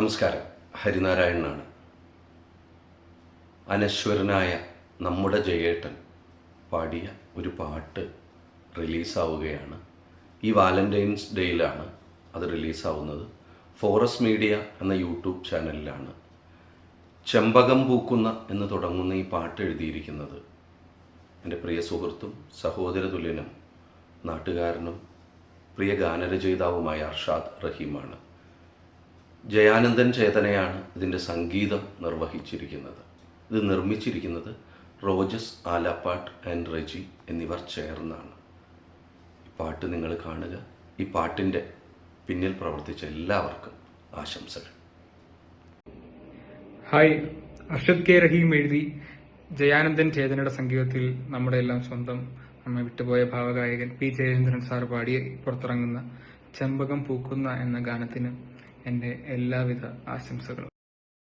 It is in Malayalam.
നമസ്കാരം. ഹരിനാരായണനാണ്. അനശ്വരനായ നമ്മുടെ ജയേട്ടൻ പാടിയ ഒരു പാട്ട് റിലീസാവുകയാണ്. ഈ വാലന്റൈൻസ് ഡേയിലാണ് അത് റിലീസാവുന്നത്. ഫോറസ്റ്റ് മീഡിയ എന്ന യൂട്യൂബ് ചാനലിലാണ്. ചെമ്പകം പൂക്കുന്ന എന്ന് തുടങ്ങുന്ന ഈ പാട്ട് എഴുതിയിരിക്കുന്നത് എന്റെ പ്രിയ സുഹൃത്തും സഹോദര തുല്യനും നാട്ടുകാരനും പ്രിയ ഗാനരചയിതാവുമായ അർഷാദ് റഹീമാണ്. ജയാനന്ദൻ ചേതനയാണ് ഇതിന്റെ സംഗീതം നിർവഹിച്ചിരിക്കുന്നത്. ഇത് നിർമ്മിച്ചിരിക്കുന്നത് റോജസ് ആലപ്പാട്ട് ആൻഡ് റെജി എന്നിവർ ചേർന്നാണ്. ഈ പാട്ട് നിങ്ങൾ കാണുക. ഈ പാട്ടിന്റെ പിന്നിൽ പ്രവർത്തിച്ച എല്ലാവർക്കും ആശംസകൾ. ഹായ് അർഷദ് കെ റഹീം എഴുതി ജയാനന്ദൻ ചേതനയുടെ സംഗീതത്തിൽ നമ്മുടെ എല്ലാം സ്വന്തം നമ്മെ വിട്ടുപോയ ഭാവഗായകൻ പി ജയേന്ദ്രൻ സാർ പാടി പുറത്തിറങ്ങുന്ന ചെമ്പകം പൂക്കുന്ന എന്ന ഗാനത്തിന് എന്റെ എല്ലാവിധ ആശംസകളും.